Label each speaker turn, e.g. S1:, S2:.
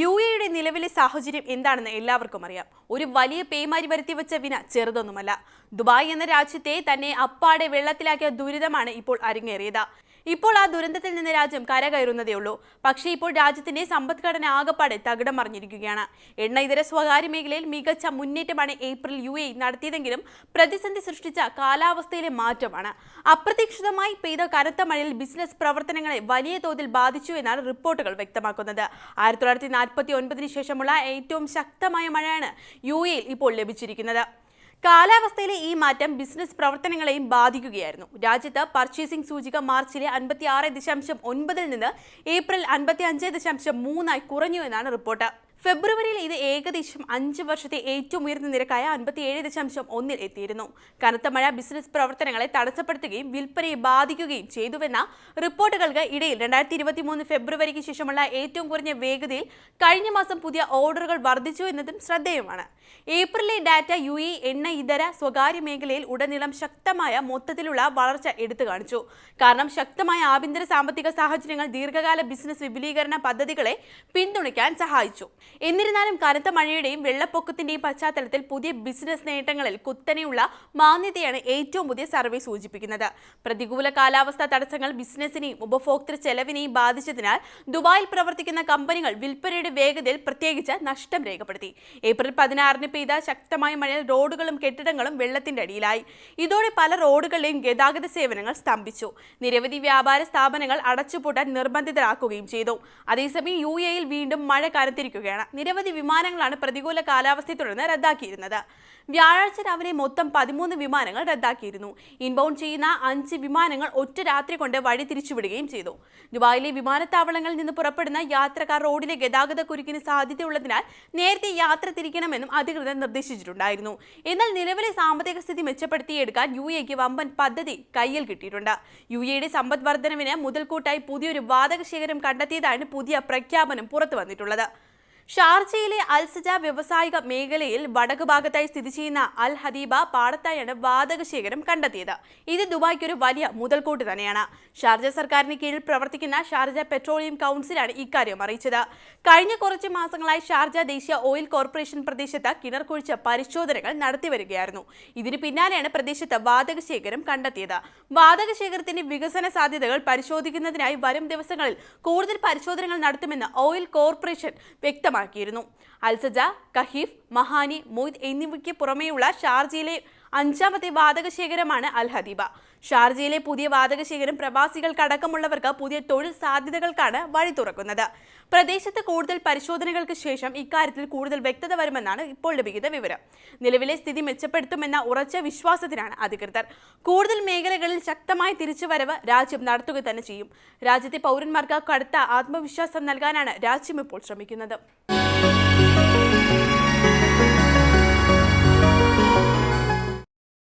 S1: U എയുടെ നിലവിലെ സാഹചര്യം എന്താണെന്ന് എല്ലാവർക്കും അറിയാം. ഒരു വലിയ പേമാരി വരുത്തി വെച്ച വിന ചെറുതൊന്നുമല്ല. ദുബായ് എന്ന രാജ്യത്തെ തന്നെ അപ്പാടെ വെള്ളത്തിലാക്കിയ ദുരിതമാണ് ഇപ്പോൾ അരങ്ങേറിയത്. ഇപ്പോൾ ആ ദുരന്തത്തിൽ നിന്ന് രാജ്യം കരകയറുന്നതേ ഉള്ളൂ. പക്ഷേ ഇപ്പോൾ രാജ്യത്തിന്റെ സമ്പദ്ഘടന ആകപ്പാടെ തകിടം മറിഞ്ഞിരിക്കുകയാണ്. എണ്ണ ഇതര സ്വകാര്യ മേഖലയിൽ മികച്ച മുന്നേറ്റമാണ് ഏപ്രിൽ യു എ നടത്തിയതെങ്കിലും പ്രതിസന്ധി സൃഷ്ടിച്ച കാലാവസ്ഥയിലെ മാറ്റമാണ്. അപ്രതീക്ഷിതമായി പെയ്ത കനത്ത മഴയിൽ ബിസിനസ് പ്രവർത്തനങ്ങളെ വലിയ തോതിൽ ബാധിച്ചു എന്നാണ് റിപ്പോർട്ടുകൾ വ്യക്തമാക്കുന്നത്. ആയിരത്തി തൊള്ളായിരത്തി നാൽപ്പത്തി ശേഷമുള്ള ഏറ്റവും ശക്തമായ മഴയാണ് യു എയിൽ ഇപ്പോൾ ലഭിച്ചിരിക്കുന്നത്. കാലാവസ്ഥയിലെ ഈ മാറ്റം ബിസിനസ് പ്രവർത്തനങ്ങളെയും ബാധിക്കുകയായിരുന്നു. രാജ്യത്ത് പർച്ചേസിംഗ് സൂചിക മാർച്ചിലെ അൻപത്തി ആറ് ദശാംശം ഒൻപതിൽ നിന്ന് ഏപ്രിൽ അൻപത്തി അഞ്ച് ദശാംശം മൂന്നായി കുറഞ്ഞു എന്നാണ് റിപ്പോർട്ട്. ഫെബ്രുവരിയിൽ ഇത് ഏകദേശം അഞ്ച് വർഷത്തെ ഏറ്റവും ഉയർന്ന നിരക്കായ അൻപത്തിയേഴ് ദശാംശം ഒന്നിൽ എത്തിയിരുന്നു. കനത്ത മഴ ബിസിനസ് പ്രവർത്തനങ്ങളെ തടസ്സപ്പെടുത്തുകയും വിൽപ്പനയെ ബാധിക്കുകയും ചെയ്തുവെന്ന റിപ്പോർട്ടുകൾക്ക് ഇടയിൽ രണ്ടായിരത്തി ഇരുപത്തി മൂന്ന് ഫെബ്രുവരിക്ക് ശേഷമുള്ള ഏറ്റവും കുറഞ്ഞ വേഗതയിൽ കഴിഞ്ഞ മാസം പുതിയ ഓർഡറുകൾ വർദ്ധിച്ചു എന്നതും ശ്രദ്ധേയമാണ്. ഏപ്രിലെ ഡാറ്റ യു ഇ എണ്ണ ഇതര സ്വകാര്യ മേഖലയിൽ ഉടനീളം ശക്തമായ മൊത്തത്തിലുള്ള വളർച്ച എടുത്തു കാണിച്ചു. കാരണം ശക്തമായ ആഭ്യന്തര സാമ്പത്തിക സാഹചര്യങ്ങൾ ദീർഘകാല ബിസിനസ് വിപുലീകരണ പദ്ധതികളെ പിന്തുണയ്ക്കാൻ സഹായിച്ചു. എന്നിരുന്നാലും കനത്ത മഴയുടെയും വെള്ളപ്പൊക്കത്തിന്റെയും പശ്ചാത്തലത്തിൽ പുതിയ ബിസിനസ് നേട്ടങ്ങളിൽ കുത്തനെയുള്ള മാന്യതയാണ് ഏറ്റവും പുതിയ സർവേ സൂചിപ്പിക്കുന്നത്. പ്രതികൂല കാലാവസ്ഥ തടസ്സങ്ങൾ ബിസിനസിനെയും ഉപഭോക്തൃ ചെലവിനെയും ബാധിച്ചതിനാൽ ദുബായിൽ പ്രവർത്തിക്കുന്ന കമ്പനികൾ വിൽപ്പനയുടെ വേഗതയിൽ പ്രത്യേകിച്ച് നഷ്ടം രേഖപ്പെടുത്തി. ഏപ്രിൽ പതിനാറിന് പെയ്ത ശക്തമായ മഴയിൽ റോഡുകളും കെട്ടിടങ്ങളും വെള്ളത്തിന്റെ അടിയിലായി. ഇതോടെ പല റോഡുകളിലെയും ഗതാഗത സേവനങ്ങൾ സ്തംഭിച്ചു. നിരവധി വ്യാപാര സ്ഥാപനങ്ങൾ അടച്ചുപൂട്ടാൻ നിർബന്ധിതരാക്കുകയും ചെയ്തു. അതേസമയം യു എയിൽ വീണ്ടും മഴ കനത്തിരിക്കുകയാണ്. നിരവധി വിമാനങ്ങളാണ് പ്രതികൂല കാലാവസ്ഥയെ തുടർന്ന് റദ്ദാക്കിയിരുന്നത്. വ്യാഴാഴ്ച രാവിലെ മൊത്തം പതിമൂന്ന് വിമാനങ്ങൾ റദ്ദാക്കിയിരുന്നു. ഇൻബൗണ്ട് ചെയ്യുന്ന അഞ്ച് വിമാനങ്ങൾ ഒറ്റ രാത്രി കൊണ്ട് വഴി തിരിച്ചുവിടുകയും ചെയ്തു. ദുബായിലെ വിമാനത്താവളങ്ങളിൽ നിന്ന് പുറപ്പെടുന്ന യാത്രക്കാർ റോഡിലെ ഗതാഗത കുരുക്കിന് സാധ്യതയുള്ളതിനാൽ നേരത്തെ യാത്ര തിരിക്കണമെന്നും അധികൃതർ നിർദ്ദേശിച്ചിട്ടുണ്ടായിരുന്നു. എന്നാൽ നിലവിലെ സാമ്പത്തിക സ്ഥിതി മെച്ചപ്പെടുത്തിയെടുക്കാൻ യു എക്ക് വമ്പൻ പദ്ധതി കയ്യിൽ കിട്ടിയിട്ടുണ്ട്. യു എയുടെ സമ്പദ് വർധനവിന് മുതൽക്കൂട്ടായി പുതിയൊരു വാതക ശേഖരം കണ്ടെത്തിയതാണ് പുതിയ പ്രഖ്യാപനം പുറത്തു വന്നിട്ടുള്ളത് ഷാർജയിലെ അൽസജ വ്യവസായിക മേഖലയിൽ വടക്ക് ഭാഗത്തായി സ്ഥിതി ചെയ്യുന്ന അൽ ഹദീബ പാടത്തായാണ് വാതക ശേഖരം കണ്ടെത്തിയത്. ഇത് ദുബായ്ക്ക് ഒരു വലിയ മുതൽക്കൂട്ട് തന്നെയാണ്. ഷാർജ സർക്കാരിന് കീഴിൽ പ്രവർത്തിക്കുന്ന ഷാർജ പെട്രോളിയം കൗൺസിലാണ് ഇക്കാര്യം അറിയിച്ചത്. കഴിഞ്ഞ കുറച്ച് മാസങ്ങളായി ഷാർജ ദേശീയ ഓയിൽ കോർപ്പറേഷൻ പ്രദേശത്ത് കിണർ കുഴിച്ച പരിശോധനകൾ നടത്തിവരികയായിരുന്നു ഇതിന് പിന്നാലെയാണ് പ്രദേശത്ത് വാതക ശേഖരം കണ്ടെത്തിയത്. വാതക ശേഖരത്തിന്റെ വികസന സാധ്യതകൾ പരിശോധിക്കുന്നതിനായി വരും ദിവസങ്ങളിൽ കൂടുതൽ പരിശോധനകൾ നടത്തുമെന്ന് ഓയിൽ കോർപ്പറേഷൻ വ്യക്തമാക്കിയിരുന്നു. അൽസജ കഹീഫ് മഹാനി മൊയ്ദ് എന്നിവയ്ക്ക് പുറമെയുള്ള ഷാർജയിലെ അഞ്ചാമത്തെ വാതക ശേഖരമാണ് അൽ ഹദീബ. ഷാർജയിലെ പുതിയ വാതക ശേഖരം പ്രവാസികൾക്കടക്കമുള്ളവർക്ക് പുതിയ തൊഴിൽ സാധ്യതകൾക്കാണ് വഴി തുറക്കുന്നത്. പ്രദേശത്ത് കൂടുതൽ പരിശോധനകൾക്ക് ശേഷം ഇക്കാര്യത്തിൽ കൂടുതൽ വ്യക്തത വരുമെന്നാണ് ഇപ്പോൾ ലഭിക്കുന്ന വിവരം. നിലവിലെ സ്ഥിതി മെച്ചപ്പെടുത്തുമെന്ന ഉറച്ച വിശ്വാസത്തിനാണ് അധികൃതർ. കൂടുതൽ മേഖലകളിൽ ശക്തമായ തിരിച്ചുവരവ് രാജ്യം നടത്തുക തന്നെ ചെയ്യും. രാജ്യത്തെ പൗരന്മാർക്ക് കടുത്ത ആത്മവിശ്വാസം നൽകാനാണ് രാജ്യം ഇപ്പോൾ ശ്രമിക്കുന്നത്.